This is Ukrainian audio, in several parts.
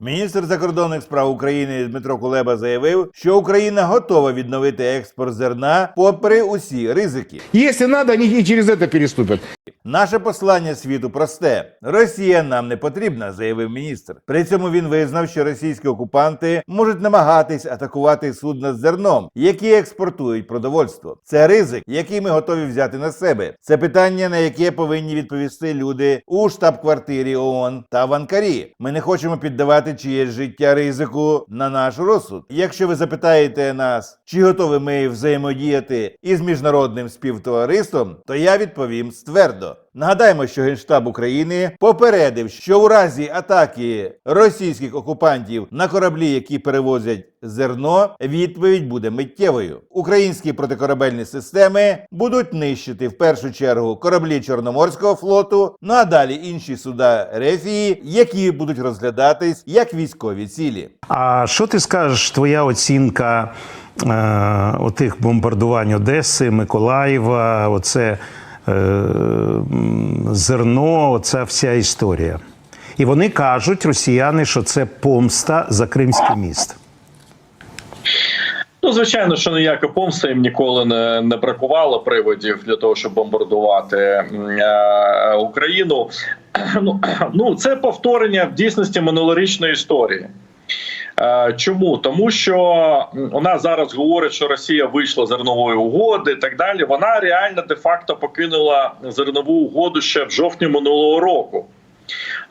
Міністр закордонних справ України Дмитро Кулеба заявив, що Україна готова відновити експорт зерна попри усі ризики. Якщо треба, вони і через це переступят. Наше послання світу просте: Росія нам не потрібна, заявив міністр. При цьому він визнав, що російські окупанти можуть намагатись атакувати судна з зерном, які експортують продовольство. Це ризик, який ми готові взяти на себе. Це питання, на яке повинні відповісти люди у штаб-квартирі ООН та в Анкарі. Ми не хочемо піддавати чиєсь життя ризику на наш розсуд. Якщо ви запитаєте нас, чи готові ми взаємодіяти із міжнародним співтовариством, то я відповім ствердо. Нагадаємо, що Генштаб України попередив, що у разі атаки російських окупантів на кораблі, які перевозять зерно, відповідь буде миттєвою. Українські протикорабельні системи будуть нищити в першу чергу кораблі Чорноморського флоту, ну а далі інші суда Рефії, які будуть розглядатись як військові цілі. А що ти скажеш, твоя оцінка е, отих бомбардувань Одеси, Миколаєва, оце зерно, оця вся історія? І вони кажуть, росіяни, що це помста за Кримський міст. Ну, звичайно, що ніяка помста їм ніколи не, не бракувало приводів для того, щоб бомбардувати е, Україну. Ну, ну, це повторення в дійсності минулорічної історії. Е, Чому? Тому що у нас зараз говорять, що Росія вийшла з зернової угоди і так далі. Вона реально де-факто покинула зернову угоду ще в жовтні минулого року.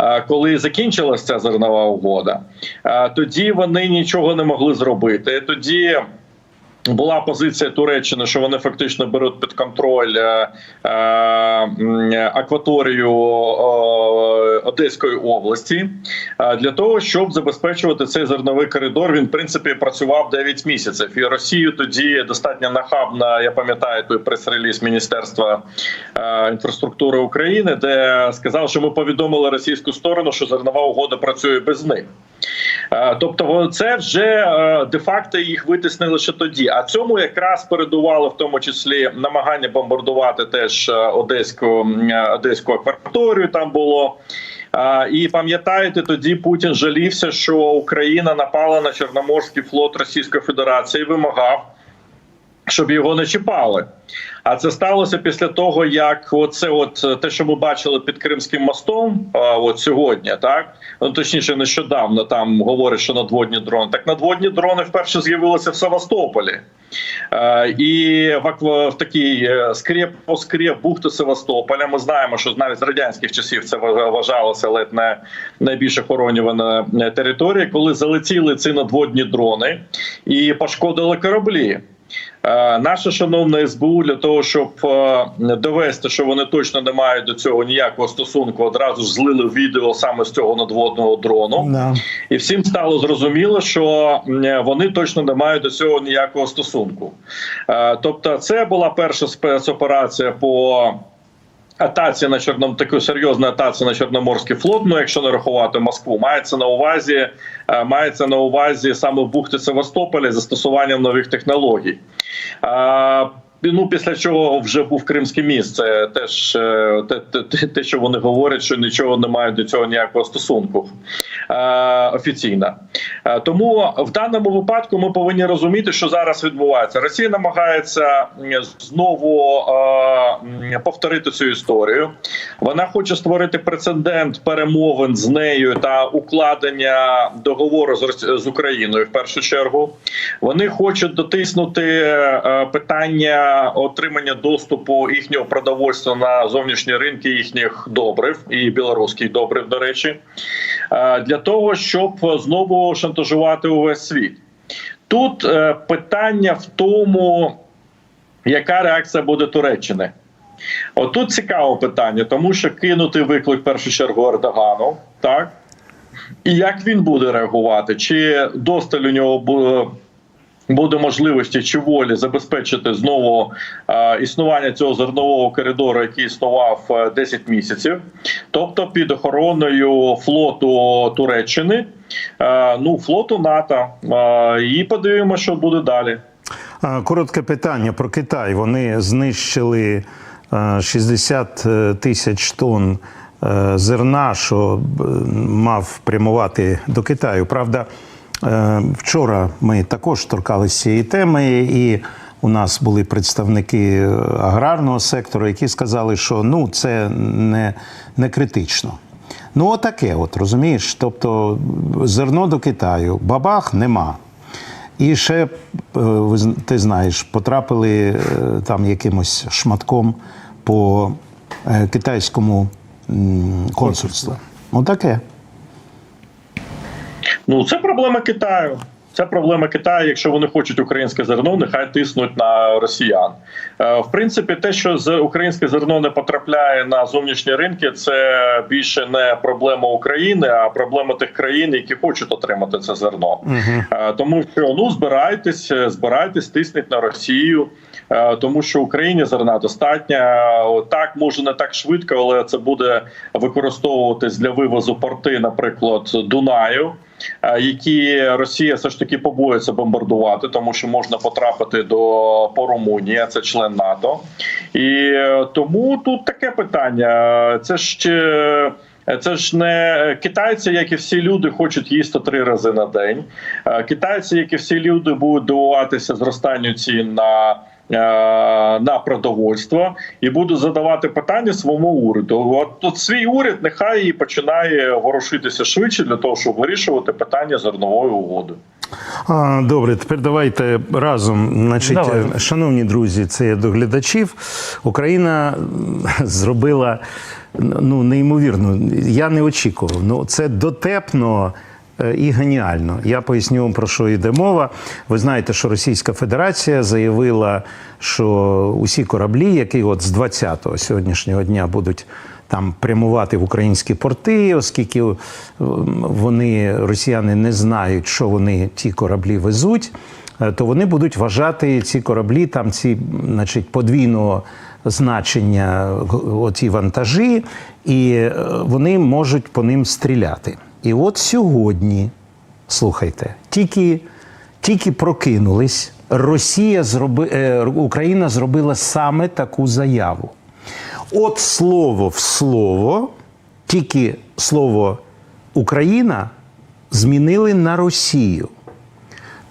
Е, Коли закінчилася ця зернова угода, е, тоді вони нічого не могли зробити. Тоді була позиція Туреччини, що вони фактично беруть під контроль акваторію Одеської області е, для того, щоб забезпечувати цей зерновий коридор. Він в принципі працював 9 місяців. І Росію тоді достатньо нахабно. Я пам'ятаю той прес-реліз Міністерства е, інфраструктури України, де сказав, що ми повідомили російську сторону, що зернова угода працює без них. Е, Тобто, це вже де-факто їх витіснили ще тоді. А цьому якраз передувало в тому числі намагання бомбардувати теж одеську одеську акваторію. Там було. І пам'ятаєте, тоді Путін жалівся, що Україна напала на Чорноморський флот Російської Федерації, вимагав, щоб його не чіпали. А це сталося після того, як оце, от е, те, що ми бачили під Кримським мостом, а, от сьогодні, так ну точніше, нещодавно там говорять, що надводні дрони. Так надводні дрони вперше з'явилися в Севастополі. Е, І в, в такій е, скреп по скреп бухти Севастополя. Ми знаємо, що навіть з радянських часів це вважалося ледь не найбільш охоронювана територія, коли залетіли ці надводні дрони і пошкодили кораблі. Е, Наше шановне СБУ для того, щоб е, довести, що вони точно не мають до цього ніякого стосунку, одразу ж злили відео саме з цього надводного дрону, Да. і всім стало зрозуміло, що вони точно не мають до цього ніякого стосунку. Е, Тобто, це була перша спецоперація по. Атаці на чорном таку серйозну атаці на Чорноморський флот. Ну, якщо не рахувати Москву, мається на увазі, е, мається на увазі саме в бухти Севастополя застосуванням нових технологій. Ну, після чого вже був Кримський міст. Це теж е, те, те, те, що вони говорять, що нічого не мають до цього ніякого стосунку е, офіційно. Е, Тому в даному випадку ми повинні розуміти, що зараз відбувається. Росія намагається знову е, повторити цю історію. Вона хоче створити прецедент перемовин з нею та укладення договору з, з Україною в першу чергу. Вони хочуть дотиснути е, питання отримання доступу їхнього продовольства на зовнішні ринки їхніх добрив і білоруських добрив, до речі, е, для того, щоб знову шантажувати увесь світ. Тут е, питання в тому, яка реакція буде Туреччини. Отут цікаве питання, тому що кинути виклик в першу чергу Ердогану, так? І як він буде реагувати? Чи досталь у нього буде, можливості чи волі забезпечити знову е, існування цього зернового коридору, який існував е, 10 місяців, тобто під охороною флоту Туреччини, е, ну флоту НАТО, е, і подивимося, що буде далі. Коротке питання про Китай. Вони знищили е, 60 тисяч тонн е, зерна, що е, мав прямувати до Китаю. Правда, е, вчора ми також торкалися цієї теми, і у нас були представники аграрного сектору, які сказали, що ну, це не, не критично. Ну, отаке, от розумієш. Тобто зерно до Китаю, бабах нема. І ще, е, ти знаєш, потрапили е, там якимось шматком по е, китайському консульству. Ну таке. Ну це проблема Китаю. Це проблема Китаю. Якщо вони хочуть українське зерно, нехай тиснуть на росіян. Е, В принципі, те, що з українське зерно не потрапляє на зовнішні ринки, це більше не проблема України, а проблема тих країн, які хочуть отримати це зерно. Е, Тому що ну збирайтесь, е, збирайтесь, тисніть на Росію, тому що Україні зерна достатньо. Так може не так швидко, але це буде використовуватись для вивозу порти, наприклад, Дунаю. Е, Які Росія все ж таки побоїться бомбардувати, тому що можна потрапити до по Румунії, це член НАТО, і е, тому тут таке питання. Це ж е, це ж не китайці, як і всі люди, хочуть їсти три рази на день. Е, Китайці, як і всі люди, будуть дивуватися зростанню цін на. На продовольство і буду задавати питання своєму уряду. От тут свій уряд нехай і починає ворушитися швидше для того, щоб вирішувати питання зернової угоди. А, добре, тепер давайте разом. Значить, Давайте. шановні друзі, це я до глядачів. Україна зробила ну, неймовірно. Я не очікував. Ну, це дотепно. Е, І геніально. Я поясню вам про що йде мова. Ви знаєте, що Російська Федерація заявила, що усі кораблі, які от з 20-го сьогоднішнього дня будуть там прямувати в українські порти, оскільки вони, росіяни, не знають, що вони ті кораблі везуть, е, то вони будуть вважати ці кораблі, там ці, значить, подвійного значення, оці вантажі, і е, вони можуть по ним стріляти. І от сьогодні, слухайте, тільки, тільки прокинулись, Росія зроби, е, Україна зробила саме таку заяву. От слово в слово, тільки слово Україна змінили на Росію.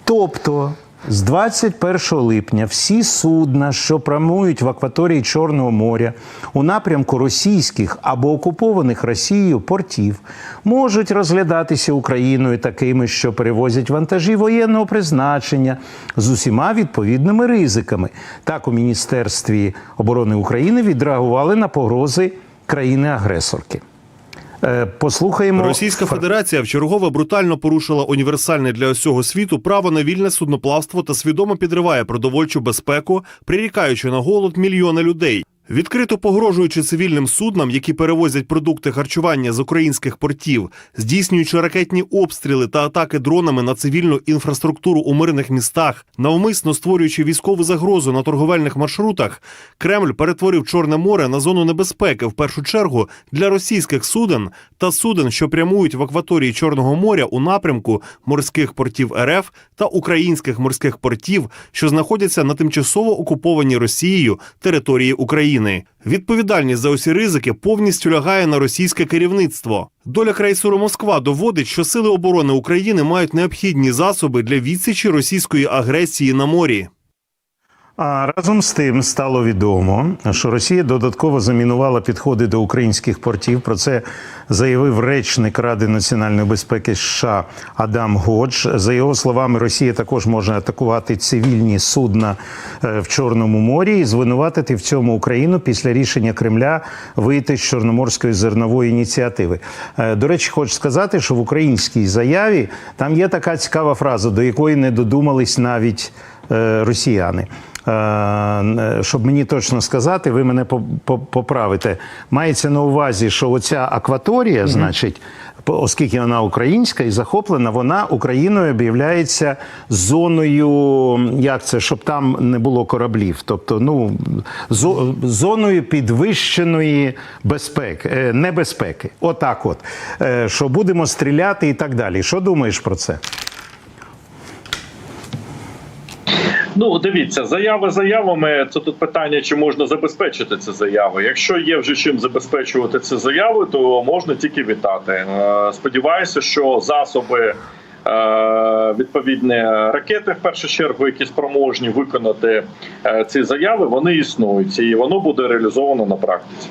Тобто з 21 липня всі судна, що прямують в акваторії Чорного моря у напрямку російських або окупованих Росією портів, можуть розглядатися Україною такими, що перевозять вантажі воєнного призначення з усіма відповідними ризиками. Так у Міністерстві оборони України відреагували на погрози країни-агресорки. Е, Послухаємо Російська Федерація вчергове брутально порушила універсальне для усього світу право на вільне судноплавство та свідомо підриває продовольчу безпеку, прирікаючи на голод мільйони людей. Відкрито погрожуючи цивільним суднам, які перевозять продукти харчування з українських портів, здійснюючи ракетні обстріли та атаки дронами на цивільну інфраструктуру у мирних містах, навмисно створюючи військову загрозу на торговельних маршрутах, Кремль перетворив Чорне море на зону небезпеки в першу чергу для російських суден та суден, що прямують в акваторії Чорного моря у напрямку морських портів РФ та українських морських портів, що знаходяться на тимчасово окупованій Росією території України. Відповідальність за усі ризики повністю лягає на російське керівництво. Доля крейсеру Москва доводить, що сили оборони України мають необхідні засоби для відсічі російської агресії на морі. А разом з тим стало відомо, що Росія додатково замінувала підходи до українських портів. Про це заявив речник Ради національної безпеки США Адам Годж. За його словами, Росія також може атакувати цивільні судна е, в Чорному морі і звинуватити в цьому Україну після рішення Кремля вийти з Чорноморської зернової ініціативи. Е, До речі, хочу сказати, що в українській заяві там є така цікава фраза, до якої не додумались навіть е, росіяни. Е, Щоб мені точно сказати, ви мене по- по- поправите. Мається на увазі, що оця акваторія, значить, оскільки вона українська і захоплена, вона Україною об'являється зоною, як це, щоб там не було кораблів. Тобто, ну, зо- зоною підвищеної безпеки, е, небезпеки. Отак от. Е, Що будемо стріляти і так далі. Що думаєш про це? Ну, дивіться, заяви заявами. Це тут питання, чи можна забезпечити ці заяви. Якщо є вже чим забезпечувати ці заяви, то можна тільки вітати. Е, Сподіваюся, що засоби. е, Відповідні ракети в першу чергу, які спроможні виконати е, ці заяви, вони існують, і воно буде реалізовано на практиці.